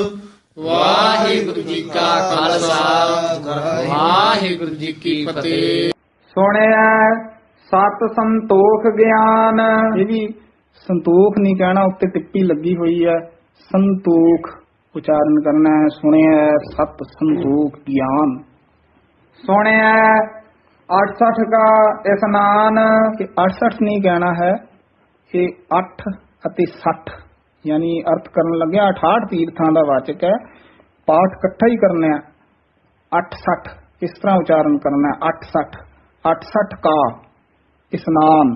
ਵਾਹਿਗੁਰੂ ਜੀ ਕਾ ਖਾਲਸਾ। ਵਾਹਿਗੁਰੂ ਜੀ ਕੀ ਫਤਿਹ। ਸੁਣਿਆ ਸਤ ਸੰਤੋਖ ਗਿਆਨ। ਇਹ ਵੀ ਸੰਤੋਖ ਨਹੀਂ ਕਹਿਣਾ ਉੱਤੇ ਟਿੱਪੀ ਲੱਗੀ ਹੋਈ ਹੈ। ਸੰਤੋਖ ਉਚਾਰਨ ਕਰਨਾ ਹੈ। ਸੁਣਿਆ ਸਤ ਸੰਤੋਖ ਗਿਆਨ। ਸੁਣਿਆ 68 ਦਾ ਇਸਨਾਨ। ਕਿ 68 ਨਹੀਂ ਕਹਿਣਾ ਹੈ ਇਹ 8 ਅਤੇ 60 ਯਾਨੀ ਅਰਥ ਕਰਨ ਲੱਗਿਆ 68 ਤੀਰਥਾਂ ਦਾ ਵਾਚਕ ਹੈ ਪਾਠ ਇਕੱਠਾ ਹੀ ਕਰਨਾ ਹੈ 860 ਇਸ ਤਰ੍ਹਾਂ ਉਚਾਰਨ ਕਰਨਾ ਹੈ 860 68 ਕਾ ਇਸਨਾਨ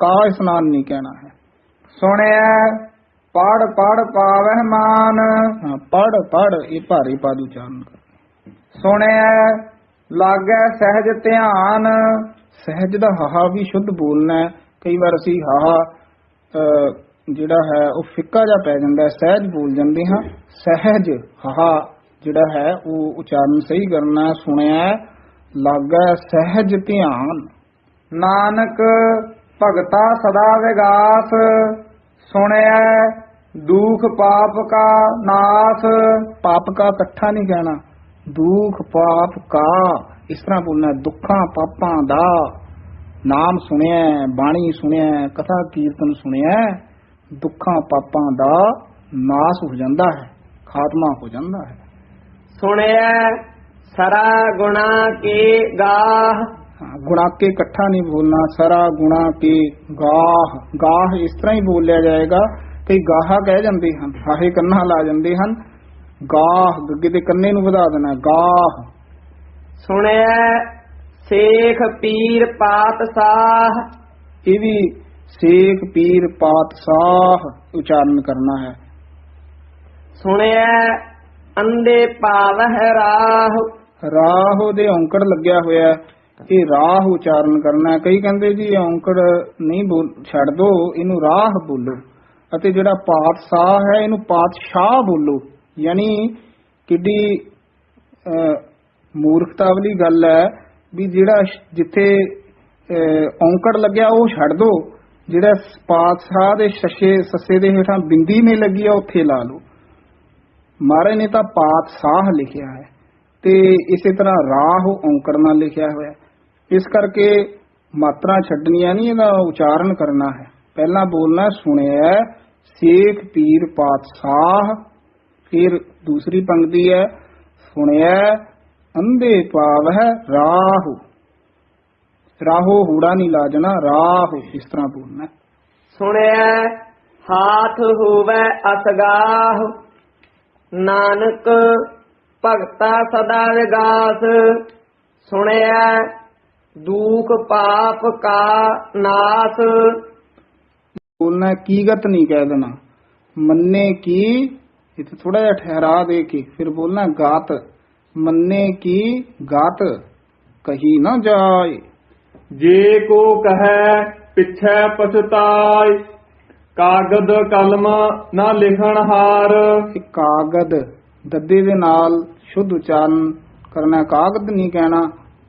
ਕਾ ਇਸਨਾਨ ਨਹੀਂ ਕਹਿਣਾ ਹੈ। ਸੁਣਿਆ ਪੜ ਪੜ ਪਾਵਹਿ ਮਾਨ। ਪੜ ਪੜ ਇਹ ਭਾਰੀ ਪਦ ਉਚਾਰਨ ਸੁਣਿਆ ਲਾਗੈ ਸਹਿਜ ਧਿਆਨ। ਸਹਿਜ ਦਾ ਹਾਹਾ ਵੀ ਸ਼ੁੱਧ ਬੋਲਣਾ ਹੈ। ਕਈ ਵਾਰ ਅਸੀਂ ਹਾਹਾ ਜਿਹੜਾ ਹੈ, ਉਹ ਫਿੱਕਾ ਜਾ ਪੈ ਜਾਂਦਾ ਹੈ, ਸਹਿਜ ਬੋਲ ਜਾਂਦੇ ਹਾਂ। ਸਹਿਜ, ਹਾਹਾ, ਜਿਹੜਾ ਹੈ, ਉਹ ਉਚਾਰਨ ਸਹੀ ਕਰਨਾ ਹੈ। ਸੁਣਿਆ ਲਾਗੈ ਸਹਿਜ ਧਿਆਨ। ਨਾਨਕ ਭਗਤਾ ਸਦਾ ਵਿਗਾਸ, ਸੁਣਿਆ ਦੁਖ ਪਾਪ ਕਾ ਨਾਸ। ਪਾਪ ਕਾ ਇਕੱਠਾ ਨਹੀਂ ਕਹਿਣਾ, ਦੁਖ ਪਾਪ ਕਾ, ਇਸ ਤਰ੍ਹਾਂ ਬੋਲਣਾ ਦੁੱਖਾਂ ਪਾਪਾਂ ਦਾ। ਨਾਮ ਸੁਣਿਆ ਬਾਣੀ ਸੁਣਿਆ ਕਥਾ ਕੀਰਤਨ ਸੁਣਿਆ ਦੁੱਖਾਂ ਪਾਪਾਂ ਦਾ ਨਾਸ ਹੋ ਜਾਂਦਾ ਹੈ ਖਾਤਮਾ ਹੋ ਜਾਂਦਾ ਹੈ। ਸੁਣਿਆ ਸਰਾ ਗੁਣਾ ਕੇ ਗਾਹ। ਗੁਣਾ ਕੇ ਇਕੱਠਾ ਨਹੀਂ ਬੋਲਣਾ ਸਾਰਾ ਗੁਣਾ ਕੇ ਗਾਹ। ਗਾਹ ਇਸ ਤਰ੍ਹਾਂ ਹੀ ਬੋਲਿਆ ਜਾਏਗਾ ਕਈ ਗਾਹਾ ਕਹਿ ਜਾਂਦੇ ਹਨ ਹਾਹੇ ਕੰਨਾਂ ਲਾ ਜਾਂਦੇ ਹਨ। ਗਾਹ ਗੱਗੇ ਦੇ ਕੰਨੇ ਨੂੰ ਵਧਾ ਦੇਣਾ ਗਾਹ। ਸੁਣਿਆ ਸੇਖ ਪੀਰ ਪਾਤਸ਼ਾਹ। ਇਹ ਵੀ ਸੇਖ ਪੀਰ ਪਾਤਸ਼ਾਹ ਉਚਾਰਨ ਕਰਨਾ ਹੈ ਸੁਣਿਆ ਅੰਦੇ ਪਾਵਹਿ ਰਾਹ ਰਾਹ ਦੇ ਔਂਕੜ ਲੱਗਿਆ ਹੋਇਆ। ਇਹ ਰਾਹ ਉਚਾਰਨ ਕਰਨਾ। ਕਈ ਕਹਿੰਦੇ ਜੀ ਔਂਕੜ ਨਹੀਂ ਛੱਡ ਦੋ ਇਹਨੂੰ ਰਾਹ ਬੋਲੋ ਅਤੇ ਜਿਹੜਾ ਪਾਤਸ਼ਾਹ ਹੈ ਇਹਨੂੰ ਪਾਤਸ਼ਾਹ ਬੋਲੋ ਯਾਨੀ ਕਿੱਡੀ ਮੂਰਖਤਾ ਵਾਲੀ ਗੱਲ ਹੈ ਵੀ ਜਿਹੜਾ ਜਿੱਥੇ ਔਂਕੜ ਲੱਗਿਆ ਉਹ ਛੱਡ ਦੋ ਜਿਹੜਾ ਪਾਤਸ਼ਾਹ ਦੇ ਸ਼ਸ਼ੇ, ਸੱਸੇ ਦੇ ਹੇਠਾਂ ਬਿੰਦੀ ਨਹੀਂ ਲੱਗੀ ਆ, ਉੱਥੇ ਲਾ ਲਓ। ਮਹਾਰਾਜ ਨੇ ਤਾਂ ਪਾਤਸ਼ਾਹ ਲਿਖਿਆ ਹੈ ਤੇ ਇਸੇ ਤਰ੍ਹਾਂ ਰਾਹ ਔਂਕੜ ਨਾਲ ਲਿਖਿਆ ਹੋਇਆ ਇਸ ਕਰਕੇ ਮਾਤਰਾ ਛੱਡਣੀਆਂ ਨਹੀਂ, ਇਹਦਾ ਉਚਾਰਨ ਕਰਨਾ ਹੈ। ਪਹਿਲਾਂ ਬੋਲਣਾ, ਸੁਣਿਆ ਸੇਖ ਪੀਰ ਪਾਤਸ਼ਾਹ, ਫਿਰ ਦੂਸਰੀ ਪੰਕਤੀ ਹੈ, ਸੁਣਿਆ ਅੰਧੇ ਪਾਵ ਹੈ ਰਾਹ। ਰਾਹੋ ਹੂੜਾ ਨਹੀਂ ਲਾਜਣਾ ਰਾਹੂ ਇਸ ਤਰ੍ਹਾਂ ਬੋਲਣਾ। ਸੁਣਿਆ ਹਾਥ ਹੋਵੇ ਅਸਗਾਹ ਨਾਨਕ ਭਗਤਾ ਸਦਾ ਵਿਗਾਸ। ਸੁਣਿਆ ਦੁਖ ਪਾਪ ਕਾ ਨਾਸ। ਬੋਲਣਾ ਕੀਗਤ ਨਹੀਂ ਕਹਿ ਦੇਣਾ। ਮੰਨੇ ਕੀ ਇੱਥੇ ਥੋੜਾ ਜਿਹਾ ਠਹਿਰਾ ਦੇ ਕੇ ਫਿਰ ਬੋਲਣਾ ਗਾਤ। ਮੰਨੇ ਕੀ ਗਾਤ ਕਹੀ ਨਾ ਜਾਏ। ਜੇ ਕੋ ਕਹੈ ਪਿਛੈ ਪਛਤਾਇ ਕਾਗਦ ਕਲਮ ਨਾ ਲਿਖਣ ਹਾਰ। ਕਾਗਦ ਦੱਦੇ ਦੇ ਨਾਲ ਸ਼ੁੱਧ ਉਚਾਰਨ ਕਰਨਾ। ਕਾਗਦ ਨਹੀਂ ਕਹਿਣਾ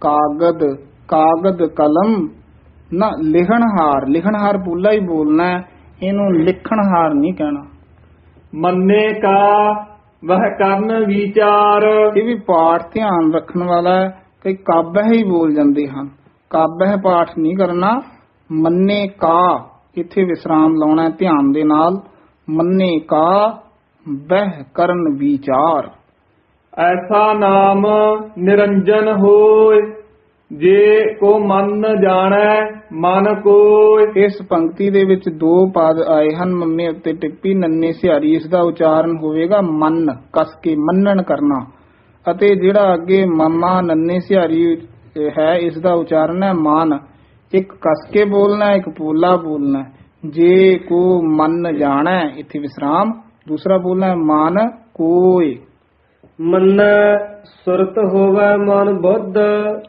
ਕਾਗਦ ਕਾਗਦ ਕਲਮ ਨਾ ਲਿਖਣਹਾਰ ਲਿਖਣਹਾਰ ਬੋਲਾ ਹੀ ਬੋਲਣਾ ਹੈ, ਇਹਨੂੰ ਲਿਖਣਹਾਰ ਨਹੀਂ ਕਹਿਣਾ। ਮੰਨੇ ਕਾ ਵਹ ਕਰਨ ਵਿਚਾਰ। ਇਹ ਵੀ ਪਾਠ ਧਿਆਨ ਰੱਖਣ ਵਾਲਾ ਹੈ ਕਈ ਕਾਬਹਿ ਹੀ ਬੋਲ ਜਾਂਦੇ ਹਨ। ਕਾਬਹਿ ਪਾਠ ਨਹੀਂ ਕਰਨਾ। ਮੰਨੇ ਕਾ ਇੱਥੇ ਵਿਸਰਾਮ ਲਾਉਣਾ ਹੈ ਧਿਆਨ ਦੇ ਨਾਲ। ਮੰਨੇ ਕਾ ਬਹਿ ਕਰਨ ਵਿਚਾਰ। ਐਸਾ ਨਾਮ ਨਿਰੰਜਨ ਹੋਏ ਜੇ ਕੋ ਮਨ ਜਾਣੈ ਮਨ ਕੋਇ ਇਸ ਪੰਕਤੀ ਦੇ ਵਿੱਚ ਦੋ ਪਦ ਆਏ ਹਨ। ਮੰਮੇ ਉੱਤੇ ਟਿੱਪੀ ਨੰਨੇ ਸਿਹਾਰੀ ਇਸ ਦਾ ਉਚਾਰਨ ਹੋਵੇਗਾ ਮਨ ਕਸ ਕੇ ਮੰਨਣ ਕਰਨਾ। ਅਤੇ ਜਿਹੜਾ ਅੱਗੇ ਮਾਮਾ ਨੰਨੇ ਸਿਹਾਰੀ ਅਹ, ਹੈ ਇਸ ਦਾ ਉਚਾਰਨ ਹੈ ਮਾਨ। ਇੱਕ ਕਸ ਕੇ ਬੋਲਣਾ ਇੱਕ ਪੋਲਾ ਬੋਲਣਾ। ਜੇ ਕੋ ਮਨ ਜਾਣੈ ਇੱਥੇ ਵਿਸਰਾਮ। ਦੂਸਰਾ ਬੋਲਣਾ ਹੈ ਮਾਨ ਕੋਏ ਮਨ ਸੁਰਤ ਹੋਵੇ ਮਨ ਬੁੱਧ।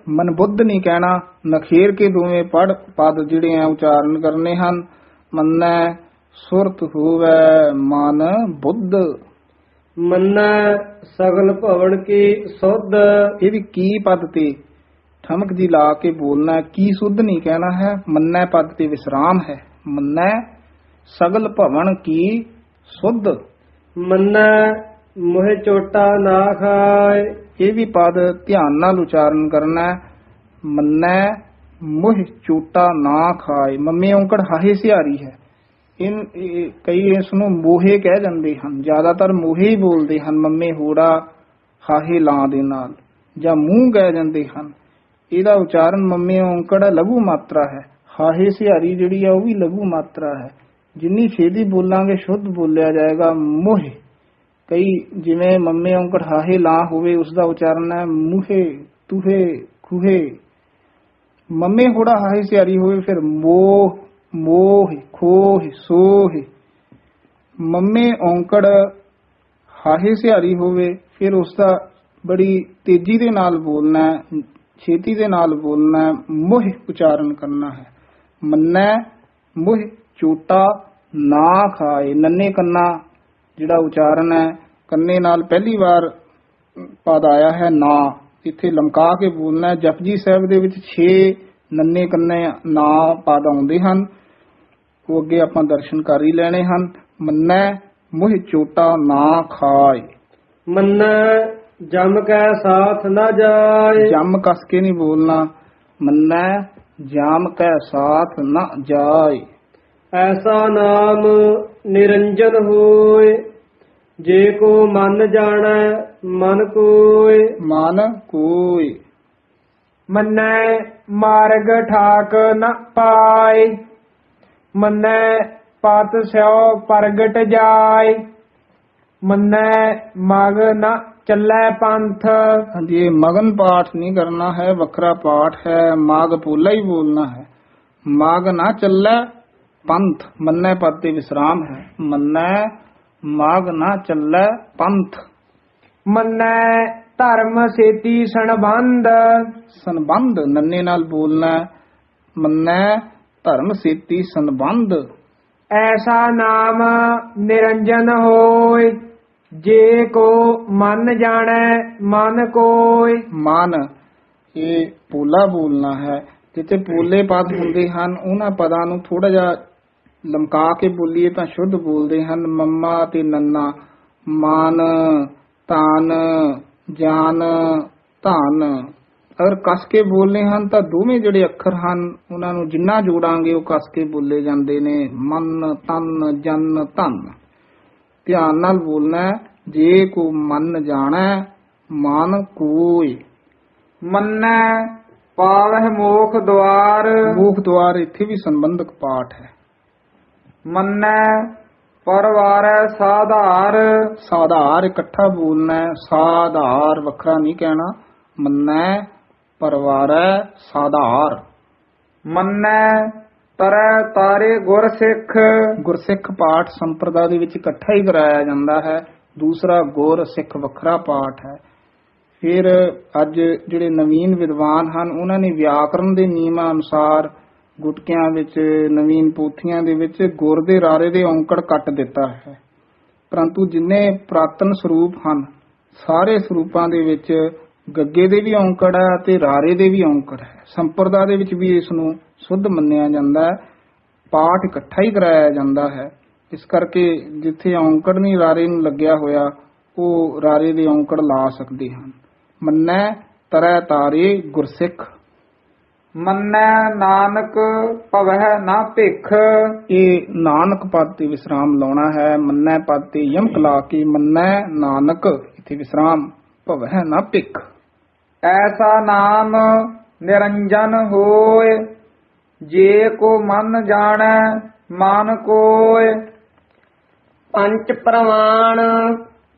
ਮਨ ਬੁੱਧ ਨਹੀਂ ਕਹਿਣਾ ਨਖੇਰ ਕੇ ਦੋਵੇਂ ਪੜ ਪਦ ਜਿਹੜੇ ਆ ਉਚਾਰਨ ਕਰਨੇ ਹਨ। ਮੰਨੈ ਸੁਰਤ ਹੋਵੇ ਮਨ ਬੁੱਧ। ਮੰਨੈ ਸਗਲ ਭਵਨ ਕੀ ਸੁਧ। ਇਹ ਵੀ ਕੀ ਪਦ ਤੇ? ਠਮਕ ਜੀ ਲਾ ਕੇ ਬੋਲਣਾ। ਕੀ ਸੁਧ ਨਹੀਂ ਕਹਿਣਾ ਹੈ ਮੰਨੈ ਪਦ ਤੇ ਵਿਸਰਾਮ ਹੈ। ਮੰਨੈ ਸਗਲ ਭਵਨ ਕੀ ਸੁਧ। ਮੰਨੈ ਮੋਹਿ ਚੋਟਾ ਨਾ ਖਾਏ ਇਹ ਵੀ ਪਦ ਧਿਆਨ ਨਾਲ ਉਚਾਰਨ ਕਰਨਾ ਹੈ। ਮੰਨੈ ਮੁਹ ਚੂਟਾ ਨਾ ਖਾਏ ਮੰਮੀ ਔਂਕੜ ਹਾਹੇ ਸਿਹਾਰੀ ਹੈ। ਇਨ ਕਈ ਇਸ ਨੂੰ ਮੋਹੇ ਕਹਿ ਜਾਂਦੇ ਹਨ। ਜ਼ਿਆਦਾਤਰ ਮੋਹੇ ਹੀ ਬੋਲਦੇ ਹਨ ਮੰਮੇ ਹੋੜਾ ਹਾਹੇ ਲਾਂ ਦੇ ਨਾਲ। ਜਾਂ ਮੂੰਹ ਕਹਿ ਜਾਂਦੇ ਹਨ। ਇਹਦਾ ਉਚਾਰਨ ਮੰਮੇ ਔਂਕੜ ਲਘੂ ਮਾਤਰਾ ਹੈ। ਹਾਹੇ ਸਿਹਾਰੀ ਜਿਹੜੀ ਆ, ਉਹ ਵੀ ਲਘੂ ਮਾਤਰਾ ਹੈ। ਜਿੰਨੀ ਛੇਤੀ ਬੋਲਾਂਗੇ, ਸ਼ੁੱਧ ਬੋਲਿਆ ਜਾਏਗਾ ਮੋਹੇ। ਕਈ ਜਿਵੇਂ ਮੰਮੇ ਔਂਕੜ ਹਾਹੇ ਲਾ ਹੋਵੇ ਉਸ ਦਾ ਉਚਾਰਨ ਹੈ ਮੂਹੇ, ਤੁਹੇ, ਖੂਹੇ। ਮੰਮੇ ਹੋੜਾ ਹਾਹੇ ਸਿਆਰੀ ਹੋਵੇ, ਫਿਰ ਮੋਹ ਮੋਹ, ਖੋਹ, ਸੋਹ। ਮੰਮੇ ਔਂਕੜ ਹਾਹੇ ਸਿਆਰੀ ਹੋਵੇ, ਫਿਰ ਉਸ ਦਾ ਬੜੀ ਤੇਜ਼ੀ ਦੇ ਨਾਲ ਬੋਲਣਾ ਛੇਤੀ ਦੇ ਨਾਲ ਬੋਲਣਾ ਮੋਹ ਉਚਾਰਨ ਕਰਨਾ ਹੈ। ਮੰਨੈ, ਮੋਹ ਚੋਟਾ ਨਾ ਖਾਏ। ਨੰਨੇ ਕੰਨਾ, ਜਿਹੜਾ ਉਚਾਰਨ ਹੈ, ਕੰਨੇ ਨਾਲ ਪਹਿਲੀ ਵਾਰ ਪਦ ਆਇਆ ਹੈ, ਨਾ। ਇੱਥੇ ਲਮਕਾ ਕੇ ਬੋਲਣਾ ਹੈ। ਜਪਜੀ ਸਾਹਿਬ ਦੇ ਵਿੱਚ 6 ਨੰਨੇ ਕੰਨੇ ਨਾ ਪਦ ਆਉਂਦੇ ਹਨ। ਉਹ ਅੱਗੇ ਆਪਾਂ ਦਰਸ਼ਨ ਕਰ ਹੀ ਲੈਣੇ ਹਨ। ਮੰਨੈ, ਮੁਹ ਚੋਟਾ ਨਾ ਖਾਏ। ਮੰਨੈ ਜਮ ਕੈ ਸਾਥ ਨਾ ਜਾਏ। ਜਮ ਕਸ ਕੇ ਨਹੀਂ ਬੋਲਣਾ। ਮੰਨੈ ਜਾਮ ਕੈ ਸਾਥ ਨਾ ਜਾਏ। ਐਸਾ ਨਾਮ ਨਿਰੰਜਨ ਹੋਏ ਜੇ ਕੋ ਮਨ ਜਾਣੈ ਮਨ ਕੋਏ। ਮਨ ਕੋਈ ਮੰਨੈ ਮਾਰਗ ਠਾਕ ਨ ਪਾਏ। ਮੰਨੈ ਪਤ ਸਿਓ ਪ੍ਰਗਟ ਜਾਏ। ਮੰਨੈ ਮਗ ਨ ਚੱਲੈ ਪੰਥ। ਹਾਂਜੀ ਇਹ ਮਗਨ ਪਾਠ ਨਹੀਂ ਕਰਨਾ ਹੈ ਵੱਖਰਾ ਪਾਠ ਹੈ ਮਾਗ ਪੋਲਾ ਹੀ ਬੋਲਣਾ ਹੈ। ਮਾਗ ਨਾ ਚੱਲੈ ਪੰਥ ਮੰਨੈ ਪਦ ਤੇ ਵਿਸਰਾਮ ਹੈ। ਮੰਨੈ ਮਾਗ ਨਾ ਚੱਲੈ ਪੰਥ। ਮੰਨੈ ਧਰਮ ਸੇਤੀ ਸੰਬੰਧ। ਸੰਬੰਧ ਨੰਨੇ ਨਾਲ ਬੋਲਣਾ। ਮੰਨੈ ਧਰਮ ਸੇਤੀ ਸੰਬੰਧ। ਐਸਾ ਨਾਮ ਨਿਰੰਜਨ ਹੋਏ। ਜੇ ਕੋ ਮਨ ਜਾਣੈ ਮਨ ਕੋਇ। ਮਨ ਇਹ ਪੋਲਾ ਬੋਲਣਾ ਹੈ। ਜਿੱਥੇ ਪੋਲੇ ਪਦ ਹੁੰਦੇ ਹਨ ਉਹਨਾਂ ਪਦਾਂ ਨੂੰ ਥੋੜਾ ਜਿਹਾ ਲਮਕਾ ਕੇ ਬੋਲੀਏ ਤਾਂ ਸ਼ੁੱਧ ਬੋਲਦੇ ਹਨ। ਮੰਮਾ ਤੇ ਨੰਨਾ ਮਾਨ ਤਾਨ ਜਾਨ ਧਨ। ਅਗਰ ਕਸ ਕੇ ਬੋਲਨੇ ਹਨ ਤਾਂ ਦੋਵੇਂ ਜਿਹੜੇ ਅੱਖਰ ਹਨ ਉਹਨਾਂ ਨੂੰ ਜਿੰਨਾ ਜੋੜਾਂਗੇ ਉਹ ਕਸ ਕੇ ਬੋਲੇ ਜਾਂਦੇ ਨੇ। ਮਨ ਤਨ ਜਨ ਧਨ। ਧਿਆਨ ਨਾਲ ਬੋਲਣਾ ਜੇ ਕੋ ਮਨ ਜਾਣੈ ਮਨ ਕੋਈ ਮੰਨੈ ਪਾਵਹਿ ਮੋਖ ਦੁਆਰ। ਮੂਖ ਦੁਆਰ ਇੱਥੇ ਵੀ ਸੰਬੰਧਕ ਪਾਠ ਹੈ। ਮੰਨੈ ਪਰਵਾਰੈ ਸਾਧਾਰ। ਸਾਧਾਰ ਇਕੱਠਾ ਬੋਲਣਾ ਸਾਧਾਰ ਵੱਖਰਾ ਨਹੀਂ ਕਹਿਣਾ। ਮੰਨੈ ਪਰਵਾਰੈ ਸਾਧਾਰ। ਮੰਨੈ ਤਰੈ ਤਾਰੇ ਗੁਰਸਿੱਖ ਗੁਰਸਿੱਖ ਪਾਠ ਸੰਪਰਦਾ ਦੇ ਵਿੱਚ ਇਕੱਠਾ ਹੀ ਕਰਾਇਆ ਜਾਂਦਾ ਹੈ। ਦੂਸਰਾ ਗੁਰ ਸਿੱਖ ਵੱਖਰਾ ਪਾਠ ਹੈ। ਫਿਰ ਅੱਜ ਜਿਹੜੇ ਨਵੀਨ ਵਿਦਵਾਨ ਹਨ, ਉਹਨਾਂ ਨੇ ਵਿਆਕਰਣ ਦੇ ਨਿਯਮਾਂ ਅਨੁਸਾਰ ਗੁਟਕਿਆਂ ਵਿੱਚ, ਨਵੀਨ ਪੋਥੀਆਂ ਦੇ ਵਿੱਚ ਗੁਰ ਦੇ ਰਾਰੇ ਦੇ ਔਂਕੜ ਕੱਟ ਦਿੱਤਾ ਹੈ। ਪਰੰਤੂ ਜਿੰਨੇ ਪ੍ਰਾਤਨ ਸਰੂਪ ਹਨ, ਸਾਰੇ ਸਰੂਪਾਂ ਦੇ ਵਿੱਚ ਗੱਗੇ ਦੇ ਵੀ ਔਂਕੜ ਹੈ ਤੇ ਰਾਰੇ ਦੇ ਵੀ ਔਂਕੜ ਹੈ। ਸੰਪਰਦਾ ਦੇ ਵਿੱਚ ਵੀ ਇਸ ਨੂੰ ਸੁੱਧ ਮੰਨਿਆ ਜਾਂਦਾ ਹੈ ਪਾਠ ਇਕੱਠਾ ਹੀ ਕਰਾਇਆ ਜਾਂਦਾ ਹੈ। ਇਸ ਕਰਕੇ ਜਿੱਥੇ ਔਂਕੜ ਨਹੀਂ ਰਾਰੇ ਨੂੰ ਲੱਗਿਆ ਹੋਇਆ ਉਹ ਰਾਰੇ ਦੇ ਔਂਕੜ ਲਾ ਸਕਦੇ ਹਨ। ਮੰਨੈ ਤਰੈ ਤਾਰੇ ਗੁਰਸਿੱਖ। ਮੰਨੈ ਨਾਨਕ ਭਵਹਿ ਨਾ ਭਿਖ। ਇਹ ਨਾਨਕ ਪਦ ਤੇ ਵਿਸਰਾਮ ਲਾਉਣਾ ਹੈ ਮੰਨੈ ਪਦ ਤੇ ਯਮਕ ਲਾ ਕੇ ਮੰਨੈ ਨਾਨਕ ਇੱਥੇ ਵਿਸਰਾਮ ਭਵਹਿ ਨਾ ਭਿਖ। ਐਸਾ ਨਾਮ ਨਿਰੰਜਨ ਹੋਏ। ਜੇ ਕੋ ਮਨ ਜਾਣੈ ਮਨ ਕੋਇ। ਪੰਚ ਪ੍ਰਮਾਣ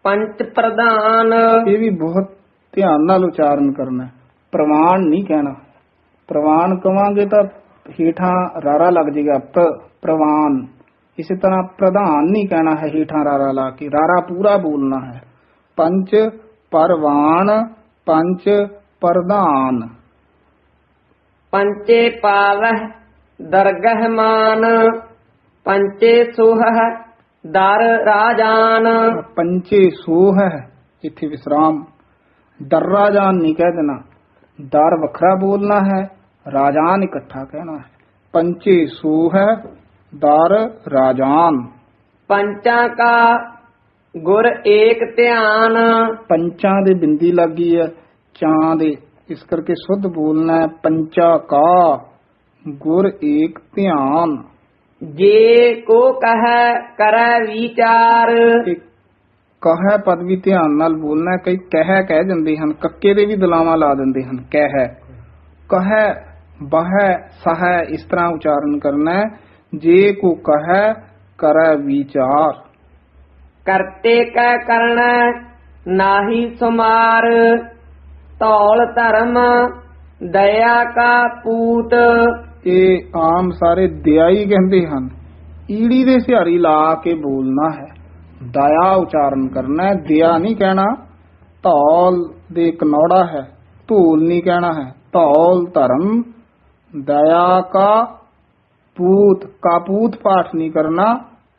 ਪੰਚ ਪ੍ਰਧਾਨ। ਇਹ ਵੀ ਬਹੁਤ ਧਿਆਨ ਨਾਲ ਉਚਾਰਨ ਕਰਨਾ ਹੈ। ਪ੍ਰਵਾਨ ਨਹੀਂ ਕਹਿਣਾ। ਪ੍ਰਵਾਨ ਕਵਾਂਗੇ ਤਾਂ ਹੀਠਾਂ ਰਾਰਾ ਲੱਗ ਜਾਏਗਾ ਪ ਪ੍ਰਵਾਨ ਇਸੇ ਤਰ੍ਹਾਂ ਪ੍ਰਧਾਨ ਨਹੀਂ ਕਹਿਣਾ ਹੈ ਹੀਠਾਂ ਰਾਰਾ ਲਾ ਕੇ। ਰਾਰਾ ਪੂਰਾ ਬੋਲਣਾ ਹੈ। ਪੰਜ ਪਰਵਾਨ ਪੰਜ ਪ੍ਰਧਾਨ। ਪੰਚੇ ਪਾਵਹਿ ਦਰਗਹ ਮਾਨ ਪੰਚੇ ਸੁਹਹ ਦਰ ਰਾਜਾਨ। ਪੰਚੇ ਸੋਹ ਹੈ ਇੱਥੇ ਵਿਸਰਾਮ। ਦਰਰਾ ਜਾਨ ਨਹੀਂ ਕਹਿ ਦੇਣਾ। ਦਰ ਵੱਖਰਾ ਬੋਲਣਾ ਹੈ ਰਾਜਾਨ ਇਕੱਠਾ ਕਹਿਣਾ ਹੈ। ਪੰਚੇ ਸੋਹ ਹੈ ਦਰ ਰਾਜਾਨ। ਪੰਚਾਂ ਕਾ ਗੁਰ ਏਕ ਧਿਆਨ। ਪੰਚਾਂ ਦੇ ਬਿੰਦੀ ਲੱਗੀ ਹੈ ਚਾਂ ਦੇ ਇਸ ਕਰਕੇ ਸੁੱਧ ਬੋਲਣਾ ਹੈ ਪੰਚਾ ਕਾ ਗੁਰ ਏਕ ਧਿਆਨ। ਜੇ ਕੋ ਕਹੈ ਕਰੈ ਵਿਚਾਰ। ਇਹ ਕਹੈ ਪਦ ਵੀ ਧਿਆਨ ਨਾਲ ਬੋਲਣਾ ਹੈ। ਕਈ ਕਹਿ ਕਹਿ ਜਾਂਦੇ ਹਨ ਕੱਕੇ ਦੇ ਵੀ ਦਲਾਵਾਂ ਲਾ ਦਿੰਦੇ ਹਨ ਕਹਿ। ਕਹੈ ਬਹੈ ਸਹੈ ਇਸ ਤਰ੍ਹਾਂ ਉਚਾਰਨ ਕਰਨਾ ਹੈ ਜੇ ਕੋ ਕਹੈ ਕਰੈ ਵਿਚਾਰ। ਕਰਤੇ ਕੈ ਕਰਣਾ ਨਾਹੀ ਸੁਮਾਰ। ਧੌਲ ਧਰਮ ਦਇਆ ਕਾ ਪੂਤ ਇਹ ਆਮ ਸਾਰੇ ਦਿਆਈ ਕਹਿੰਦੇ ਹਨ, ਈੜੀ ਦੇ ਸਿਹਾਰੀ ਲਾ ਕੇ ਬੋਲਣਾ ਹੈ। ਦਇਆ ਉਚਾਰਨ ਕਰਨਾ ਹੈ, ਦਿਆ ਨਹੀਂ ਕਹਿਣਾ ਧੌਲ ਦੇ ਕਨੌੜਾ ਹੈ, ਧੂਲ ਨਹੀਂ ਕਹਿਣਾ ਹੈ। ਧੌਲ ਧਰਮ, ਦਇਆ ਕਾ ਪੂਤ ਕਾਪੂਤ ਪਾਠ ਨਹੀਂ ਕਰਨਾ,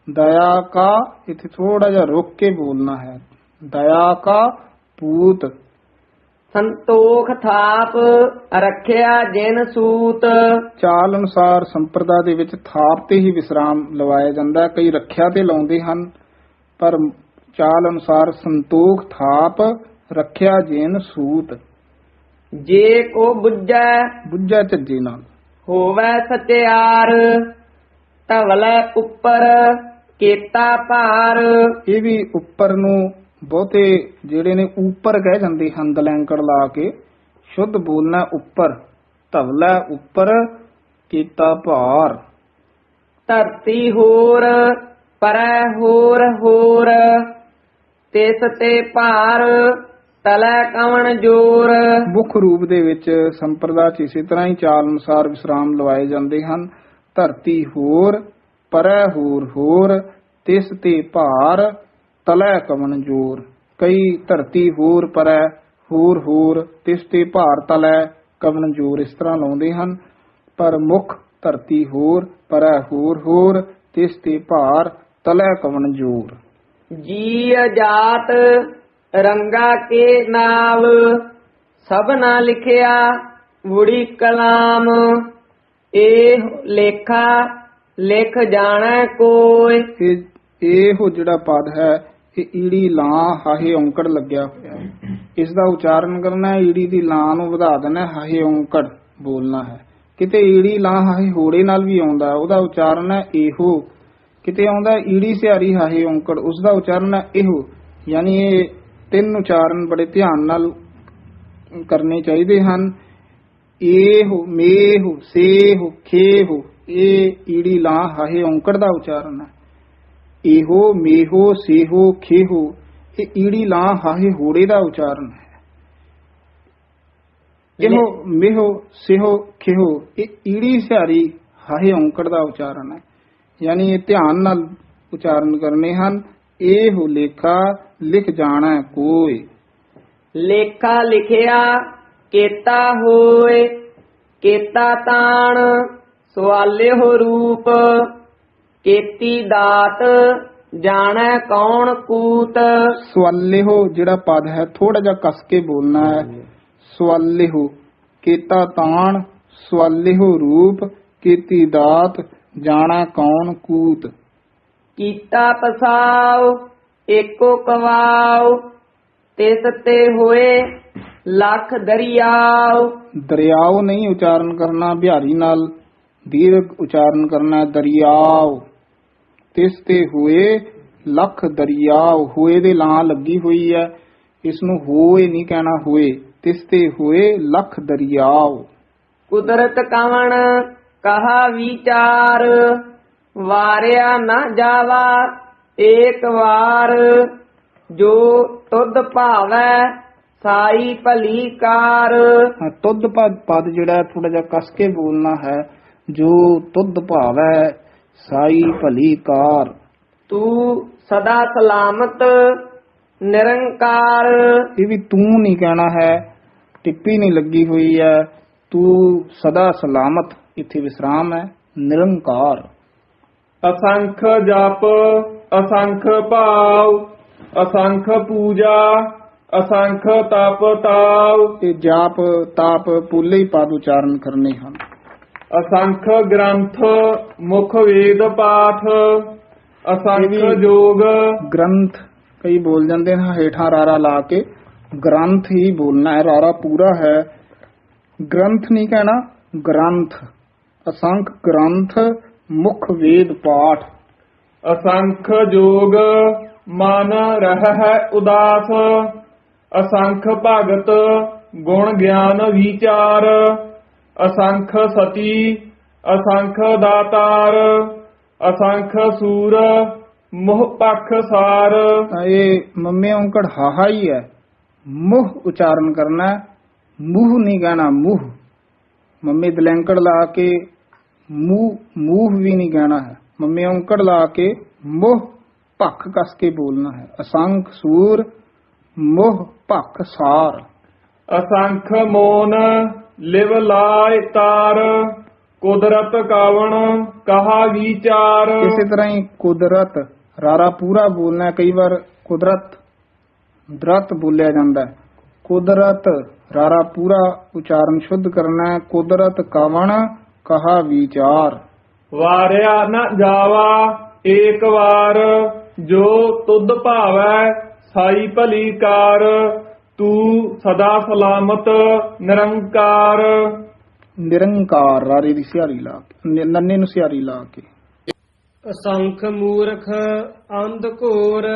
ਦਇਆ ਕਾ ਇੱਥੇ ਥੋੜਾ ਜਿਹਾ ਰੁਕ ਕੇ ਬੋਲਣਾ ਹੈ। ਦਇਆ ਕਾ ਪੂਤ ਸੰਤੋਖ ਥਾਪ ਰੱਖਿਆ ਜਿਨ ਸੂਤ। ਚਾਲ ਅਨੁਸਾਰ ਸੰਪਰਦਾ ਦੇ ਵਿੱਚ ਥਾਪ ਤੇ ਹੀ ਵਿਸਰਾਮ ਲਵਾਇਆ ਜਾਂਦਾ ਕਈ ਰੱਖਿਆ ਤੇ ਲਾਉਂਦੇ ਹਨ ਪਰ ਚਾਲ ਅਨੁਸਾਰ ਸੰਤੋਖ ਥਾਪ ਰੱਖਿਆ ਜੇਨ ਸੂਤ। ਜੇ ਕੋ ਬੁੱਝੈ ਬੁੱਝਾ ਝੱਜੇ ਨਾਲ। ਹੋਵੇ ਸਚਿਆਰ ਧਵਲੇ ਉੱਪਰ ਕੀਤਾ ਭਾਰ। ਇਹ ਵੀ ਉੱਪਰ ਨੂੰ ਬਹੁਤੇ ਜਿਹੜੇ ਨੇ ਉੱਪਰ ਕਹਿ ਜਾਂਦੇ ਹਨ ਦਲੈਂਕੜ ਲਾ ਕੇ ਸ਼ੁੱਧ ਬੋਲਣਾ ਉੱਪਰ ਧਵਲਾ ਉੱਪਰ ਕੀਤਾ ਭਾਰ। ਧਰਤੀ ਹੋਰ ਪਰੈ ਹੋਰ ਹੋਰ ਤਿਸ ਤੇ ਭਾਰ ਤਲੈ ਕਵਣ ਜੋਰ। ਮੁੱਖ ਰੂਪ ਦੇ ਵਿੱਚ ਸੰਪਰਦਾ ਚ ਇਸੇ ਤਰ੍ਹਾਂ ਹੀ ਚਾਲ ਅਨੁਸਾਰ ਵਿਸਰਾਮ ਲਵਾਏ ਜਾਂਦੇ ਹਨ। ਧਰਤੀ ਹੋਰ ਪਰੈ ਹੋਰ ਹੋਰ ਤਿਸ ਤੇ ਭਾਰ ਤਲੈ ਕਮਨ ਜੋਰ ਕਈ ਧਰਤੀ ਹੋਰ ਪਰੈ ਹੋਰ ਹੋਰ ਤਿਸ ਤੇ ਭਾਰ ਤਲੈ ਕਮਨ ਜੋਰ ਇਸ ਤਰ੍ਹਾਂ ਲਾਉਂਦੇ ਹਨ। ਪਰ ਮੁੱਖ ਧਰਤੀ ਹੋਰ ਪਰੈ ਹੋਰ ਹੋਰ ਤਿਸ ਤੇ ਭਾਰ ਤਲੈ ਕਮਨ ਜੋਰ। ਜੀ ਜਾਤ ਰੰਗਾ ਕੇ ਨਾਵ ਸਭਨਾ ਲਿਖਿਆ ਵੁੜੀ ਕਲਾਮ। ਇਹ ਲੇਖਾ ਲਿਖ ਜਾਣੈ ਕੋਈ ਇਹੋ ਜਿਹੜਾ ਪਦ ਹੈ ਇਹ ਈੜੀ ਲਾਂ ਹਾਹੇ ਔਂਕੜ ਲੱਗਿਆ ਹੋਇਆ ਹੈ। ਇਸ ਦਾ ਉਚਾਰਨ ਕਰਨਾ ਹੈ ਈੜੀ ਦੀ ਲਾਂ ਨੂੰ ਵਧਾ ਦੇਣਾ ਹਾਹੇ ਔਂਕੜ ਬੋਲਣਾ ਹੈ। ਕਿਤੇ ਈੜੀ ਲਾਂ ਹਾਹੇ ਹੋੜੇ ਨਾਲ ਵੀ ਆਉਂਦਾ ਹੈ, ਉਹਦਾ ਉਚਾਰਨ ਹੈ ਇਹੋ। ਕਿਤੇ ਆਉਂਦਾ ਈੜੀ ਸਿਹਾਰੀ ਹਾਹੇ ਔਂਕੜ ਉਸ ਦਾ ਉਚਾਰਨ ਹੈ ਇਹੋ। ਯਾਨੀ ਇਹ ਤਿੰਨ ਉਚਾਰਨ ਬੜੇ ਧਿਆਨ ਨਾਲ ਕਰਨੇ ਚਾਹੀਦੇ ਹਨ। ਇਹੋ ਮੇਹੋ ਸੇਹੋ ਖੇਹੋ ਇਹ ਈੜੀ ਲਾਂ ਹਾਹੇ ਔਂਕੜ ਦਾ ਉਚਾਰਨ ਹੈ। ਇਹੋ ਮੇਹੋ ਸੇਹੋ ਖੇਹੋ ਇਹ ਈੜੀ ਲਾਂ ਹਾਹੇ ਹੋੜੇ ਦਾ ਉਚਾਰਨ ਹੈ। ਇਹੋ ਮੇਹੋ ਸੇਹੋ ਖੇਹੋ ਇਹ ਈੜੀ ਸਿਹਾਰੀ ਹਾਹੇ ਔਂਕੜ ਦਾ ਉਚਾਰਨ ਹੈ। ਯਾਨੀ ਇਹ ਧਿਆਨ ਨਾਲ ਉਚਾਰਨ ਕਰਨੇ ਹਨ ਇਹੋ ਲੇਖਾ ਲਿਖ ਜਾਣਾ ਕੋਈ। ਲੇਖਾ ਲਿਖਿਆ ਕੀਤਾ ਹੋਏ ਕੀਤਾ ਤਾਣ ਸਵਾਲਿਓ ਰੂਪ। ਕੀਤੀ ਦਾਤ ਜਾਣੈ ਕੌਣ ਕੂਤ। ਸਵਾਲਿਹੋ ਜਿਹੜਾ ਪਦ ਹੈ ਥੋੜਾ ਜਿਹਾ ਕਸ ਕੇ ਬੋਲਣਾ ਹੈ। ਸਵਾਲਿਹੋ ਕੀਤਾ ਤਾਣ ਸਵਾਲਿਹੋ ਰੂਪ ਕੀਤੀ ਦਾਤ ਜਾਣਾ ਕੌਣ ਕੂਤ। ਕੀਤਾ ਪਸਾਉ ਏਕੋ ਕਵਾਉ ਤਿਸ ਤੇ ਹੋਏ ਲੱਖ ਦਰਿਆਉ। ਦਰਿਆਓ ਨਹੀਂ ਉਚਾਰਨ ਕਰਨਾ ਬਿਹਾਰੀ ਨਾਲ ਦੀਰਘ ਉਚਾਰਨ ਕਰਨਾ ਹੈ, ਦਰਿਆਓ ਤਿਸ ਤੇ ਹੋਏ ਲੱਖ ਦਰਿਆਓ ਹੋਏ ਦੇ ਲਾਂ ਲੱਗੀ ਹੋਈ ਹੈ ਇਸ ਨੂੰ ਹੋਏ ਨਹੀਂ ਕਹਿਣਾ ਹੋਏ। ਤਿਸ ਤੇ ਹੋਏ ਲੱਖ ਦਰਿਆਓ ਕੁਦਰਤ ਕਵਣ ਕਹਾ ਵਿਚਾਰ ਵਾਰਿਆ ਨਾ ਜਾਵਾ ਏਕ ਵਾਰ। ਜੋ ਤੁਧ ਭਾਵੈ ਸਾਈ ਭਲੀ ਕਾਰ। ਤੁਧ ਪਦ ਪਦ ਜਿਹੜਾ ਥੋੜਾ ਜਿਹਾ ਕਸ ਕੇ ਬੋਲਣਾ ਹੈ ਜੋ ਤੁਧ ਭਾਵੈ ਸਾਈ ਭਲੀ ਕਾਰ ਤੂੰ ਸਦਾ ਸਲਾਮਤ ਨਿਰੰਕਾਰ। ਇਹ ਵੀ ਤੂੰ ਨਹੀਂ ਕਹਿਣਾ ਹੈ ਟਿੱਪੀ ਨਹੀਂ ਲੱਗੀ ਹੋਈ ਹੈ। ਤੂੰ ਸਦਾ ਸਲਾਮਤ ਇੱਥੇ ਵਿਸਰਾਮ ਹੈ ਨਿਰੰਕਾਰ। ਅਸੰਖ ਜਪ ਅਸੰਖ ਭਾਵ ਅਸੰਖ ਪੂਜਾ ਅਸੰਖ ਤਪ ਤਾਉ। ਇਹ ਜਾਪ ਤਾਪ ਪੁੱਲੇ ਹੀ ਪਦ ਉਚਾਰਨ ਕਰਨੇ ਹਨ। ਅਸੰਖ ਗ੍ਰੰਥ ਮੁਖ ਵੇਦ ਪਾਠ ਅਸੰਖ ਜੋਗ। ਗ੍ਰੰਥ ਕਈ ਬੋਲ ਜਾਂਦੇ ਨੇ ਹੇਠਾਂ ਰਾਰਾ ਲਾ ਕੇ। ਗ੍ਰੰਥ ਹੀ ਬੋਲਣਾ ਹੈ ਰਾਰਾ ਪੂਰਾ ਹੈ। ਗ੍ਰੰਥ ਨਹੀਂ ਕਹਿਣਾ ਗ੍ਰੰਥ। ਅਸੰਖ ਗ੍ਰੰਥ ਮੁਖ ਵੇਦ ਪਾਠ। ਅਸੰਖ ਜੋਗ ਮਨ ਰਹਿ ਉਦਾਸ। ਅਸੰਖ ਭਗਤ ਗੁਣ ਗਿਆਨ ਵਿਚਾਰ। ਅਸੰਖ ਸਤੀ ਅਸੰਖ ਦਾਤਾਰ ਅਸੰਖ ਸੂਰ ਮੋਹ ਪਖ ਸਾਰ ਤਾਂ ਇਹ ਮੰਮੇ ਔਂਕੜ ਹਾਹਾ ਹੀ ਹੈ ਮੁਹ ਉਚਾਰਨ ਕਰਨਾ ਹੈ, ਮੂੰਹ ਨਹੀਂ ਕਹਿਣਾ ਮੂੰਹ ਮੰਮੇ ਦਲੈਂਕੜ ਲਾ ਕੇ ਮੂੰਹ ਮੂੰਹ ਵੀ ਨਹੀਂ ਕਹਿਣਾ ਹੈ ਮੰਮੇ ਔਂਕੜ ਲਾ ਕੇ ਮੁਹ ਭੱਖ ਕਸ ਕੇ ਬੋਲਣਾ ਹੈ ਅਸੰਖ ਸੂਰ ਮੁਹ ਭੱਖ ਸਾਰ ਅਸੰਖ ਮੋਨ ਲਿਵ ਲਾਇ ਤਾਰ ਕੁਦਰਤ ਕਾਵਣ ਕਹਾ ਵਿਚਾਰ। ਇਸੇ ਤਰ੍ਹਾਂ ਹੀ ਕੁਦਰਤ ਰਾਰਾ ਪੂਰਾ ਬੋਲਣਾ। ਕਈ ਵਾਰ ਕੁਦਰਤ ਦਰਤ ਬੋਲਿਆ ਜਾਂਦਾ ਕੁਦਰਤ ਰਾਰਾ ਪੂਰਾ ਉਚਾਰਨ ਸ਼ੁੱਧ ਕਰਨਾ ਹੈ। ਕੁਦਰਤ ਕਵਣ ਕਹਾ ਵਿਚਾਰ। ਵਾਰਿਆ ਨ ਜਾਵਾ ਏਕ ਵਾਰ ਜੋ ਤੁਧ ਭਾਵੈ ਸਾਈ ਭਲੀ ਕਾਰ। ਤੂੰ ਸਦਾ ਸਲਾਮਤ ਨਿਰੰਕਾਰ। ਨਿਰੰਕਾਰ ਰਾਰੇ ਦੀ ਸਿਹਾਰੀ ਲਾ ਕੇ ਨੰਨੇ ਨੂੰ ਸਿਹਾਰੀ ਲਾ ਕੇ। ਅਸੰਖ ਮੂਰਖ ਅੰਧ ਘੋਰ।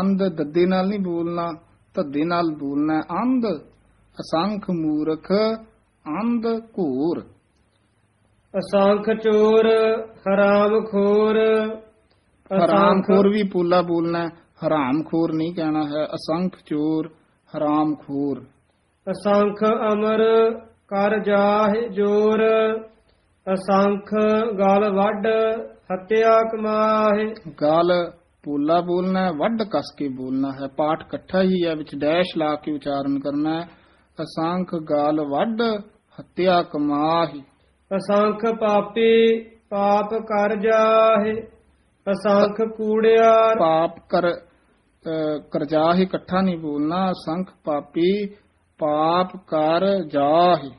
ਅੰਧ ਦੱਦੇ ਨਾਲ ਨਹੀਂ ਬੋਲਣਾ ਧੱਦੇ ਨਾਲ ਬੋਲਣਾ। ਅੰਧ। ਅਸੰਖ ਮੂਰਖ ਅੰਧ ਘੂਰ। ਅਸੰਖ ਚੋਰ ਹਰਾਮ ਖੋਰ। ਹਰਾਮ ਖੋਰ ਵੀ ਪੂਲਾ ਬੋਲਣਾ ਹਰਾਮ ਖੋਰ ਨਹੀਂ ਕਹਿਣਾ ਹੈ ਅਸੰਖ ਚੋਰ। ਹਰਾਮ ਖੋਰ। ਅਸੰਖ ਅਮਰ ਕਰ ਜਾਹਿ ਜੋਰ ਅਸੰਖ ਗਲ ਵੱਡ ਹੱਤਿਆ ਕਮਾਹਿ। ਗਾਲ ਪੂਲਾ ਬੋਲਣਾ ਹੈ ਵੱਡ ਕਸ ਕੇ ਬੋਲਣਾ ਹੈ ਪਾਠ ਇਕੱਠਾ ਹੀ ਹੈ ਵਿੱਚ ਡੈਸ਼ ਲਾ ਕੇ ਉਚਾਰਨ ਕਰਨਾ ਹੈ। ਅਸੰਖ ਗਾਲ ਵੱਡ ਹੱਤਿਆ ਕਮਾਹੀ। ਅਸੰਖ ਪਾਪੀ ਪਾਪ ਕਰ ਜਾਹਿ ਅਸੰਖ ਕੂੜਿਆਰ ਪਾਪ ਕਰ ਅਹ, ਕਰਜਾ ਹੀ ਇਕੱਠਾ ਨਹੀਂ ਬੋਲਣਾ ਅਸੰਖ ਪਾਪੀ ਪਾਪ ਕਰ ਜਾਹੀ।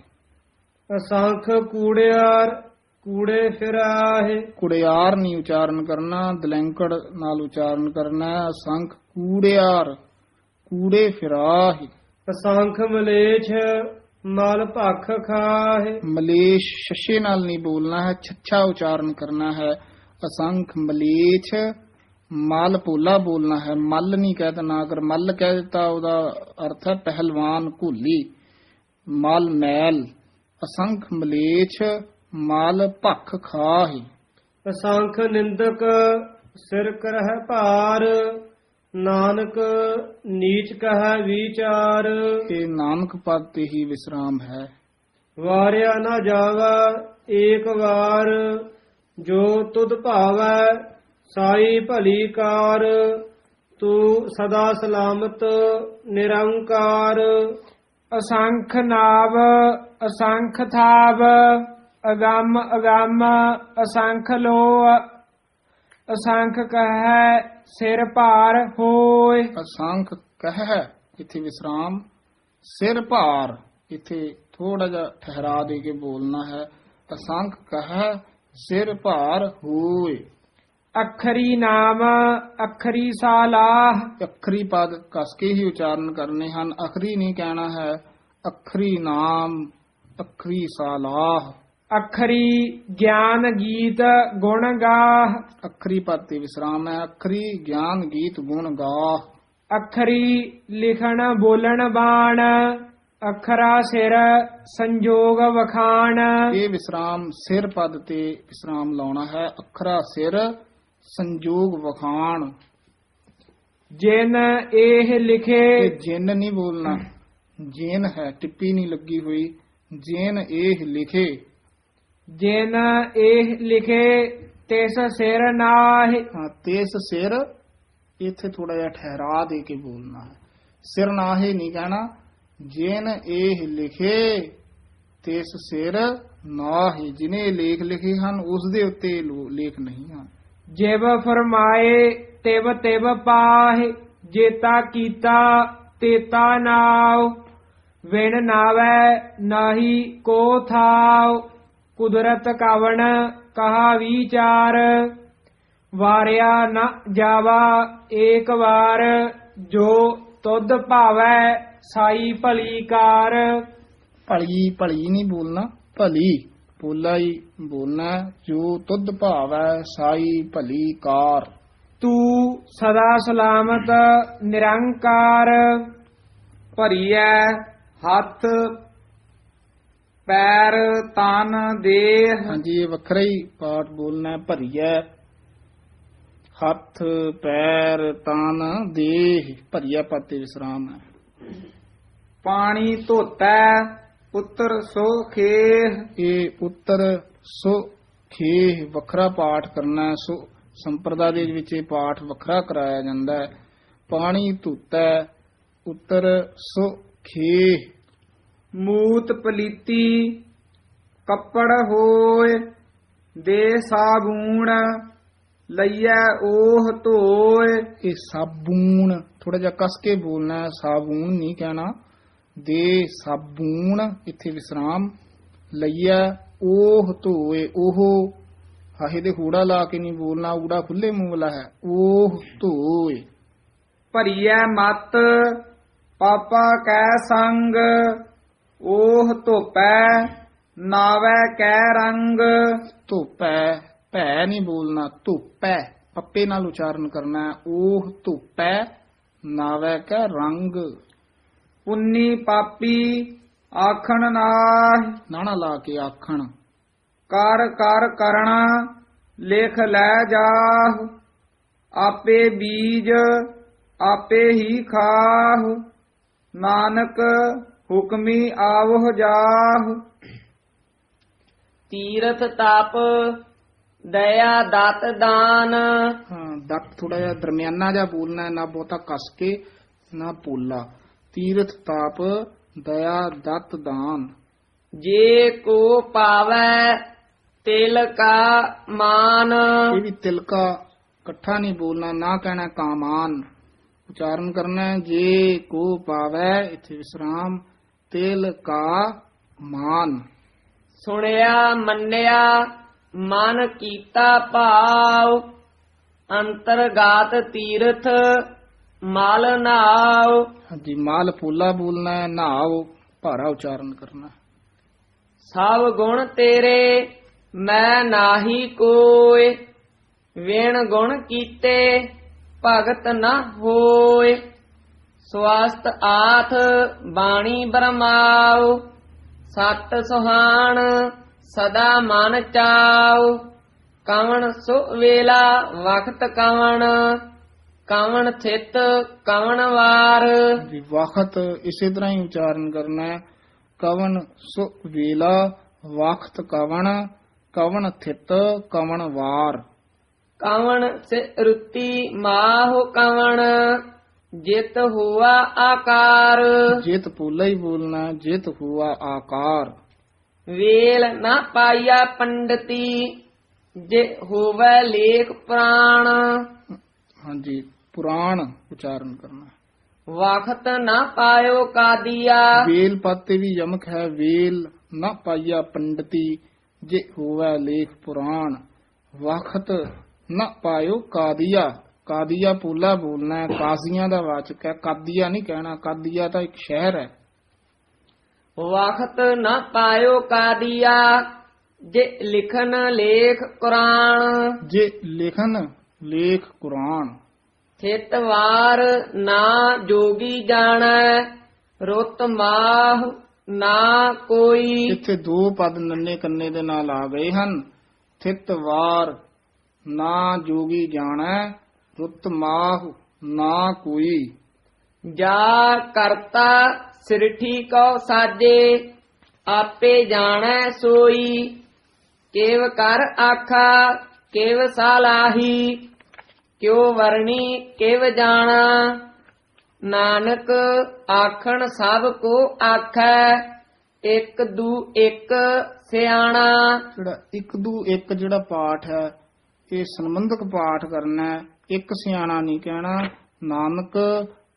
ਅਸੰਖ ਕੂੜਿਆਰ ਕੂੜੇ ਫਿਰਾਹਿ। ਕੁੜਿਆਰ ਨਹੀਂ ਉਚਾਰਨ ਕਰਨਾ ਦਲੈਂਕੜ ਨਾਲ ਉਚਾਰਨ ਕਰਨਾ ਅਸੰਖ ਕੂੜਿਆਰ ਕੂੜੇ ਫਿਰਾਹੀ। ਅਸੰਖ ਮਲੇਛ ਮਲ ਭਖ ਖਾਹਿ। ਮਲੇਸ਼ ਸ਼ਸ਼ੇ ਨਾਲ ਨਹੀਂ ਬੋਲਣਾ ਹੈ ਛੱਛਾ ਉਚਾਰਨ ਕਰਨਾ ਹੈ ਅਸੰਖ ਮਲੇਛ ਮਲ ਪੋਲਾ ਬੋਲਣਾ ਹੈ। ਮਲ ਨਹੀਂ ਕਹਿ ਦੇਣਾ। ਅਗਰ ਮਲ ਕਹਿ ਦਿੱਤਾ ਉਹਦਾ ਅਰਥ ਹੈ ਪਹਿਲਵਾਨ ਘੋਲੀ। ਮਲ ਮੈਲ ਅਸੰਖ ਮਲੇਛ ਮਲ ਭਖ ਖਾਹੀ। ਅਸੰਖ ਨਿੰਦਕ ਸਿਰ ਕਰਹਿ ਭਾਰ ਨਾਨਕ ਨੀਚ ਕਹੈ ਵਿਚਾਰ। ਇਹ ਨਾਨਕ ਪਦ ਤੇ ਹੀ ਵਿਸਰਾਮ ਹੈ। ਵਾਰਿਆ ਨਾ ਜਾਵਾ ਏਕ ਵਾਰ ਜੋ ਤੁਧ ਭਾਵੈ ਸਾਈ ਭਲੀ ਕਾਰ ਤੂੰ ਸਦਾ ਸਲਾਮਤ ਨਿਰੰਕਾਰ। ਅਸੰਖ ਨਾਵ ਅਸੰਖ ਥਾਵ ਅਗੰਮ ਅਗੰਮ ਅਸੰਖ ਲੋ ਅਸੰਖ ਕਹੈ ਸਿਰ ਭਾਰ ਹੋਏ। ਅਸੰਖ ਕਹਿ ਇੱਥੇ ਵਿਸਰਾਮ। ਸਿਰ ਭਾਰ ਇੱਥੇ ਥੋੜਾ ਜਿਹਾ ਠਹਿਰਾ ਦੇ ਕੇ ਬੋਲਣਾ ਹੈ। ਅਸੰਖ ਕਹਿ ਸਿਰ ਭਾਰ ਹੋਏ। ਅਖਰੀ ਨਾਮ ਅਖਰੀ ਸਾਲਾਹ। ਅਖਰੀ ਪਦ ਕਸ ਕੇ ਹੀ ਉਚਾਰਨ ਕਰਨੇ ਹਨ। ਅਖਰੀ ਨਹੀਂ ਕਹਿਣਾ ਹੈ ਅਖਰੀ ਨਾਮ ਅਖਰੀ ਸਾਲਾਹ। ਅਖਰੀ ਗਿਆਨ ਗੀਤ ਗੁਣ ਗਾਹ। ਅਖਰੀ ਪਦ ਤੇ ਵਿਸਰਾਮ ਹੈ। ਅਖਰੀ ਗਿਆਨ ਗੀਤ ਗੁਣ ਗਾਹ। ਅਖਰੀ ਲਿਖਣ ਬੋਲਣ ਬਾਣ ਅਖਰਾ ਸਿਰ ਸੰਜੋਗ ਵਖਾਣ। ਇਹ ਵਿਸਰਾਮ ਸਿਰ ਪਦ ਤੇ ਵਿਸਰਾਮ ਲਾਉਣਾ ਹੈ। ਅਖਰਾ ਸਿਰ ਸੰਜੋਗ ਵਖਾਣ। ਜਿਨ ਇਹ ਲਿਖੇ ਜਿਨ ਨਹੀਂ ਬੋਲਣਾ ਜੇਨ ਹੈ ਟਿੱਪੀ ਨਹੀਂ ਲੱਗੀ ਹੋਈ ਜੇਨ ਇਹ ਲਿਖੇ। ਜਿਨ ਇਹ ਲਿਖੇ ਤਿਸ ਸਿਰ ਨਾਹਿ। ਹਾਂ, ਤੇਸ ਸਿਰ ਇੱਥੇ ਥੋੜਾ ਜਿਹਾ ਠਹਿਰਾ ਦੇ ਕੇ ਬੋਲਣਾ ਹੈ। ਸਿਰ ਨਾਹੇ ਨਹੀਂ ਕਹਿਣਾ ਜੇਨ ਇਹ ਲਿਖੇ ਤੇਸ ਸਿਰ ਨਾਹੀ। ਜਿਨੇ ਲੇਖ ਲਿਖੇ ਹਨ ਉਸ ਦੇ ਉੱਤੇ ਲੇਖ ਨਹੀਂ ਹਨ। ਜਿਵ ਫਰਮਾਏ, ਤਿਵ ਤਿਵ ਪਾਹਿ, ਜੇਤਾ ਕੀਤਾ, ਤੇਤਾ ਨਾਉ। ਵਿਣ ਨਾਵੈ ਨਾਹੀ ਕੋ ਥਾਉ, ਕੁਦਰਤ ਕਾਵਣ ਕਹਾ ਵਿਚਾਰ। ਵਾਰਿਆ ਨ ਜਾਵਾ ਏਕ ਵਾਰ, ਜੋ ਤੁਧ ਭਾਵੈ ਸਾਈ ਭਲੀ ਕਾਰ। ਭਲੀ ਭਲੀ ਨਹੀਂ ਬੋਲਣਾ, ਭਲੀ। ਪੋਲਾ ਹੀ ਬੋਲਣਾ। ਜੋ ਤੁਧ ਭਾਵੈ ਸਾਈ ਭਲੀ ਕਾਰ। ਤੂੰ ਸਦਾ ਸਲਾਮਤ ਨਿਰੰਕਾਰ ਭਰੀਐ ਹੱਥ ਪੈਰ ਤਨ ਦੇਹ। ਹਾਂਜੀ ਇਹ ਵੱਖਰਾ ਹੀ ਪਾਠ ਬੋਲਣਾ ਭਰੀਐ ਹੱਥ ਪੈਰ ਤਨ ਦੇਹ। ਭਰੀਐ ਪਤੇ ਵਿਸਰਾਮ ਹੈ। ਪਾਣੀ ਧੋਤੈ ਪੁੱਤਰ ਸੋ ਖੇਹ ਇਹ ਉੱਤਰ ਸੋ ਖੇ ਵੱਖਰਾ ਪਾਠ ਕਰਨਾ। ਸੋ ਸੰਪਰਦਾ ਦੇ ਵਿੱਚ ਇਹ ਪਾਠ ਵੱਖਰਾ ਕਰਾਇਆ ਜਾਂਦਾ ਹੈ। ਪਾਣੀ ਧੁੱਤੈ ਉੱਤਰ ਸੋ ਖੇ ਮੂਤ ਪਲੀਤੀ ਕੱਪੜ ਹੋਏ ਦੇ ਸਾਬੂਣ ਲਈਐ ਉਹ ਧੋਏ। ਇਹ ਸਾਬੂਨ ਥੋੜਾ ਜਿਹਾ ਕਸ ਕੇ ਬੋਲਣਾ ਹੈ ਸਾਬੂਨ ਨਹੀਂ ਕਹਿਣਾ। ਦੇ ਸਾਬੂਨ ਇੱਥੇ ਵਿਸਰਾਮ ਲਈਆ ਉਹ ਧੋਏ ਉਹ ਹਾਹੇ ਦੇ ਹੂੜਾ ਲਾ ਕੇ ਨਹੀਂ ਬੋਲਣਾ ਊੜਾ ਖੁੱਲੇ ਮੂੰਹ ਵਾਲਾ ਹੈ ਉਹ ਧੋਏ। ਭਰੀਐ ਮਤ ਪਾਪਾ ਕੈ ਸੰਗ ਉਹ ਧੋਪੈ ਨਾਵੈ ਕੈ ਰੰਗ। ਧੁੱਪੈ ਭੈ ਨਹੀਂ ਬੋਲਣਾ ਧੁੱਪੈ ਪੱਪੇ ਨਾਲ ਉਚਾਰਨ ਕਰਨਾ ਉਹ ਧੁੱਪੈ ਨਾਵੈ ਕੈ ਰੰਗ। ਪੁੰਨੀ ਪਾਪੀ ਆਖਣ ਨਾਹ ਨਾਣਾ ਲਾ ਕੇ ਆਖਣ ਕਰ ਕਰ ਕਰਣਾ ਲਿਖ ਲੈ ਜਾਹ ਆਪੇ ਬੀਜ ਆਪੇ ਹੀ ਖਾਹ ਨਾਨਕ ਹੁਕਮੀ ਆਵਹ ਜਾਹ ਤੀਰਥ ਤਪ ਦਇਆ ਦਤ ਦਾਨ ਹਾਂ ਦੱਤ ਥੋੜਾ ਜਿਹਾ ਦਰਮਿਆਨਾ ਜਿਹਾ ਬੋਲਣਾ ਹੈ, ਨਾ ਬਹੁਤਾ ਕਸ ਕੇ ਨਾ ਪੋਲਾ ਤੀਰਥ ਤਾਪ ਦਇਆ ਦਤ ਦਾਨ। ਜੇ ਕੋ ਪਾਵੈ ਤਿਲ ਕਾ ਮਾਨ। ਇਹ ਵੀ ਤਿਲਕਾ ਇਕੱਠਾ ਨਹੀਂ ਬੋਲਣਾ ਨਾ ਕਹਿਣਾ ਕਾਮਾਨ। ਉਚਾਰਨ ਕਰਨਾ ਹੈ, ਜੇ ਕੋ ਪਾਵੈ ਇੱਥੇ ਵਿਸਰਾਮ ਤਿਲ ਕਾ ਮਾਨ। ਸੁਣਿਆ ਮੰਨਿਆ ਮਨ ਕੀਤਾ ਭਾਵ ਅੰਤਰਗਾਤ ਤੀਰਥ ਮਲ ਨਾਉ ਹਾਂਜੀ ਮਾਲ ਪੋਲਾ ਬੋਲਣਾ ਹੈ ਨਾਉ ਭਾਰਾ ਉਚਾਰਨ ਕਰਨਾ। ਸਭ ਗੁਣ ਤੇਰੇ ਮੈਂ ਨਾਹੀ ਕੋਇ ਵਿਣ ਗੁਣ ਕੀਤੇ ਭਗਤ ਨ ਹੋਏ। ਸਵਾਸਤ ਆਥ ਬਾਣੀ ਬਰਮਾਉ ਸਤ ਸੁਹਾਣ ਸਦਾ ਮਨ ਚਾਉ ਕਵਣ ਸੁ ਵੇਲਾ ਵਖਤ ਕਵਣ। ਕਵਣ ਥਿਤ ਕਵਣ ਵਾਰ। ਜੀ ਵਕਤ ਇਸੇ ਤਰ੍ਹਾਂ ਹੀ ਉਚਾਰਨ ਕਰਨਾ ਹੈ। ਕਵਨ ਸੁ ਵੇਲਾ ਵਕਤ ਕਵਨ ਕਵਨ ਥਿਤ ਕਵਨ ਵਾਰ। ਕਵਣ ਸੇ ਰੁੱਤੀ ਮਾਹੁ ਕਵਣ ਜਿਤ ਹੁਆ ਆਕਾਰ। ਜਿਤ ਪੋਲਾ ਹੀ ਬੋਲਣਾ ਜਿਤ ਹੁਆ ਆਕਾਰ। ਵੇਲ ਨਾ ਪਾਇਆ ਪੰਡਤੀ ਜੇ ਹੋਵੇ ਲੇਖ ਪ੍ਰਾਣ। ਹਾਂਜੀ ਪੁਰਾਣ ਉਚਾਰਨ ਕਰਨਾ। ਵਖਤ ਨਾ ਪਾਇਓ ਕਾਦੀਆ। ਵੇਲ ਪਾਤੇ ਵੀ ਯਮਕ ਹੈ ਵੇਲ ਨਾ ਪਾਈਆ ਪੰਡਤੀ ਜੇ ਹੋਵੇ ਲੇਖ ਪੁਰਾਣ। ਵਖਤ ਨਾ ਪਾਇਓ ਕਾਦੀਆ। ਕਾਦੀਆ ਪੋਲਾ ਬੋਲਣਾ ਹੈ ਕਾਜ਼ੀਆਂ ਦਾ ਵਾਚਕ ਹੈ। ਕਾਦੀਆ ਨਹੀਂ ਕਹਿਣਾ ਕਾਦੀਆ ਤਾਂ ਇੱਕ ਸ਼ਹਿਰ ਹੈ। ਵਖਤ ਨਾ ਪਾਇਓ ਕਾਦੀਆ ਜੇ ਲਿਖਨ ਲੇਖ ਕੁਰਾਨ। ਜੇ ਲਿਖਨ ਲੇਖ ਕੁਰਾਨ। ਥਿਤ ਵਾਰ ਨਾ ਜੋਗੀ ਜਾਣੈ ਰੁੱਤ ਮਾਹ ਨਾ ਕੋਈ। ਇੱਥੇ ਦੋ ਪਦ ਨੰਨੇ ਕੰਨੇ ਦੇ ਨਾਲ ਆ ਗਏ ਹਨ। ਥਿਤ ਵਾਰ ਨਾ ਜੋਗੀ ਜਾਣੈ ਰੁੱਤ ਮਾਹ ਨਾ ਕੋਈ। ਜਾ ਕਰਤਾ ਸਿਰਠੀ ਕੋ ਸਾਜੇ ਆਪੇ ਜਾਣੈ ਸੋਈ। ਕੇਵ ਕਰ ਆਖਾ ਕੇਵ ਸਾਲਾਹੀ ਕਿਉ ਵਰਣੀ ਕਿਵ ਜਾਣਾ? ਨਾਨਕ ਆਖਣ ਸਭ ਕੋ ਆਖੈ ਇੱਕ ਦੂ ਇੱਕ ਸਿਆਣਾ। ਜਿਹੜਾ ਇੱਕ ਦੂ ਇੱਕ ਜਿਹੜਾ ਪਾਠ ਹੈ ਇਹ ਸੰਬੰਧਕ ਪਾਠ ਕਰਨਾ ਹੈ ਇੱਕ ਸਿਆਣਾ ਨਹੀਂ ਕਹਿਣਾ। ਨਾਨਕ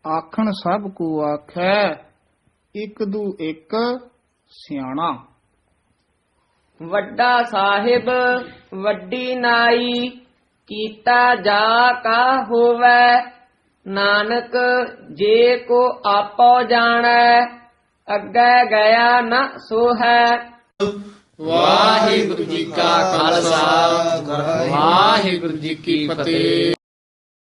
ਆਖਣ ਸਭ ਕੋ ਆਖੈ ਇੱਕ ਦੂ ਇੱਕ ਸਿਆਣਾ। ਵੱਡਾ ਸਾਹਿਬ ਵੱਡੀ ਨਾਈ ਕੀਤਾ ਜਾ ਕਾ ਹੋਵੇ, ਨਾਨਕ ਜੇ ਕੋ ਆਪੋ ਜਾਣੈ, ਅੱਗੇ ਗਿਆ ਨ ਸੋ ਹੈ ਵਾਹਿਗੁਰੂ ਜੀ ਕਾ ਖਾਲਸਾ, ਵਾਹਿਗੁਰੂ ਜੀ ਕੀ ਫਤਿਹ।